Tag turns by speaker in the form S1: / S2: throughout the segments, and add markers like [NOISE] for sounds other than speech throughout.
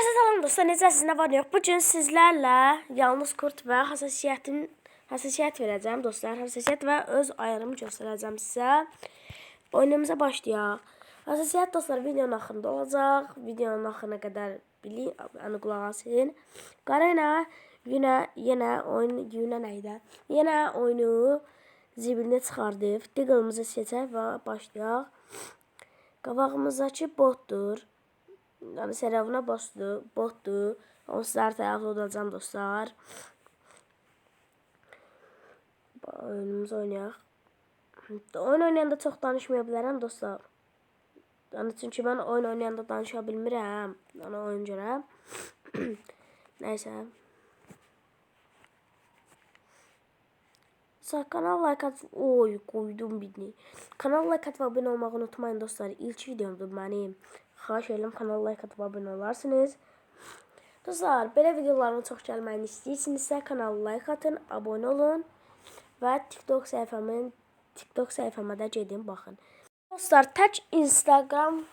S1: Herkese salam dostlar, necəsiniz, nə var, yox? Bu gün sizlərlə yalnız kurt və hassasiyyətin hassasiyyət verəcəm dostlar. Hassasiyyət və öz ayarımı göstərəcəm sizə. Oyunumuza başlayaq. Hassasiyyət dostlar videonun axırında olacaq. Videonun axırına qədər bilin, yəni qulaq asın. Qarayna yenə yenə oyun yenə nə idi? Yenə oyunu zibilinə çıxardıb. Diggle'ımızı seçək və başlayaq. Qabağımızdakı botdur. Yani serverına bastı, bottu. Onu sizler taraflı olacağım dostlar. Oyunumuzu oynayaq. Oyun oynayanda çox danışmaya bilərəm dostlar. Yani çünkü ben oyun oynayanda danışa bilmirəm. Yani oyun görə. [CLEARS THROAT] Neyse. Sağ kanal like at. Oy koydum birini. Kanal like at ve abone olmayı unutmayın dostlar. İlk videomdur benim. Xahiş edirəm kanala like atıb abunə olarsınız. Dostlar, belə videoların çox gəlməyini istəyirsinizsə kanala like atın, abunə olun və TikTok səhifəmin TikTok səhifəmə də gedin baxın. Dostlar, tək Instagram,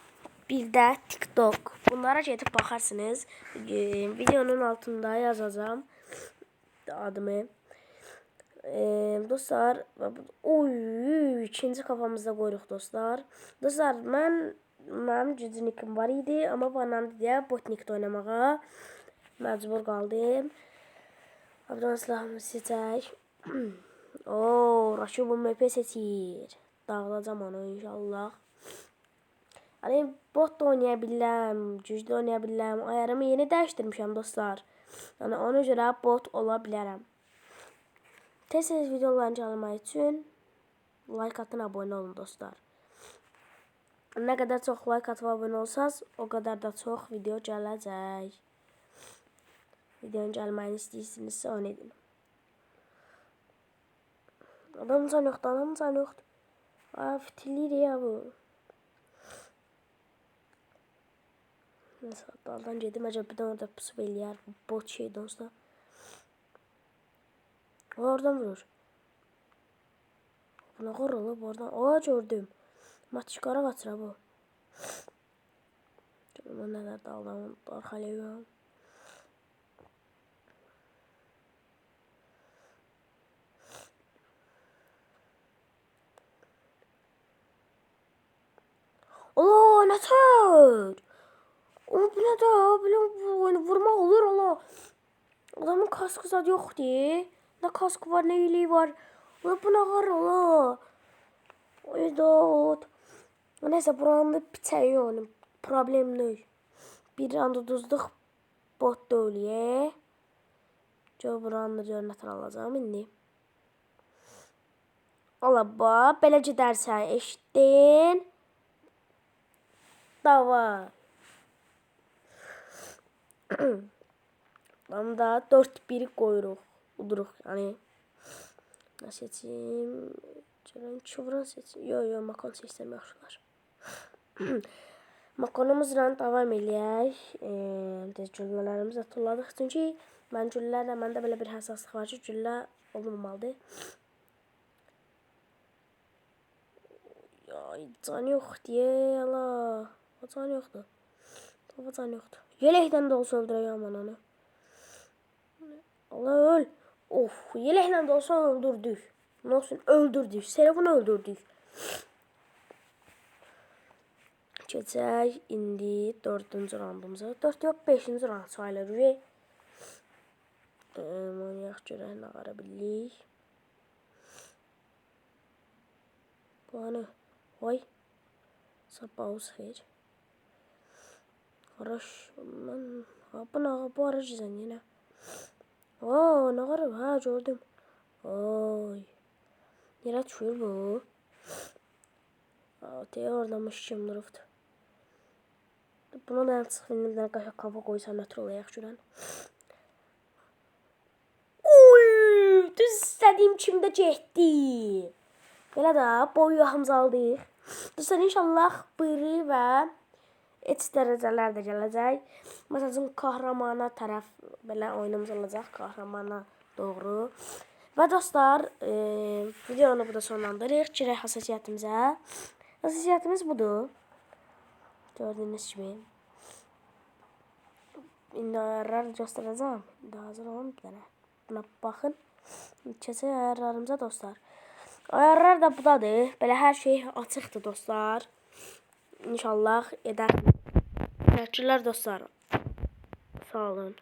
S1: bir də TikTok. Bunlara gedib baxarsınız. Videonun altında yazacağım adımı. Ee, dostlar, oy, ikinci kafamızda qoyuruq dostlar. Dostlar, mən mənim cücünikim var idi, amma bana deyə botnikdə oynamağa məcbur qaldım. Abdan silahımı seçək. [CLEARS THROAT] Oo, Raşu bu MP seçir. Dağılacam onu inşallah. Hani bot da oynaya bilirəm, güclü oynaya bilirəm. Ayarımı yeni dəyişdirmişəm dostlar. Yəni ona görə bot ola bilərəm. Tez-tez videoların gəlmək üçün like atın, abunə olun dostlar. Ne kadar çok like atıp abone olsanız o kadar da çok video gelecek. Videonun gelməyini istəyirsinizsə onu edin. Adam can yoxdur, adam can yoxdur. Aa, fitilir ya bu. Neyse, daldan gedim. Acaba bir de orada pusu belirler. Bot şeydi olsa. O oradan vurur. Buna korulu oradan. Aa gördüm. Maçkara qaçıra bu. Görmə nələr daldan arxalayıram. Oo, nə tör? O bu nə də? Belə oyunu vurmaq olur ola. Adamın kaskı zad yoxdur. Nə kaskı var, nə iyiliyi var. Ola bu nə var ola. Oy dot. Neyse buranın bitəyi onun. Problem deyil. Bir anda duzduk. Bot da ölüyə. Gör buranın da görünətini alacağım indi. Ola bax, belə gedərsən, eşitdin? Dava. [CLEARS THROAT] Tam da 4-1 qoyuruq. Uduruq, yəni. Nə seçim? Görən çuvran seçim. Yo, yo, makon seçsəm yaxşılar. Makonumuzla davam eləyək. E, Biz güllələrimizi tulladıq. Çünki mən güllərlə məndə belə bir həssaslıq var ki, güllə olmamalıdır. Ay, can yox deyə, ala. O can yoxdur. O can yoxdur. Yeləkdən də olsa öldürəyəm ananı. Allah öl. Of, yeləklə də olsa öldürdük. Nə olsun, öldürdük. Serafını öldürdük. Keçək indi 4-cü raundumuza. 4 yox, 5-ci raund sayılır. Oynayaq görək nə qara bilirik. Planı. Oy. Sabahız xeyr. Araş. Mən bu nə bu aracı sən yenə. Oo, nə qara? Ha, gördüm. Oy. Nerə düşür bu? Aa, te oradamış kim durubdu. Buna ben sıfırından kafa kafa koysam metro olarak şuradan. Uy, düz istediğim kimdə getdi. Belə də boyu hamzaldıq. Dostlar inşallah biri və et dərəcələr də gələcək. Məsələn, kahramana tərəf belə oyunumuz olacaq, kahramana doğru. Və dostlar, e, videonu burada sonlandırırıq. Girək hassasiyyətimizə. Hassasiyyətimiz budur. Gördüğünüz gibi. İndi ayarlar göstereceğim. İndi hazır olun bir tane. Buna bakın. Keçək ayarlarımıza dostlar. Ayarlar da budadır. Belə hər şey açıqdır dostlar. İnşallah edər. Təşəkkürlər dostlar. Sağ olun.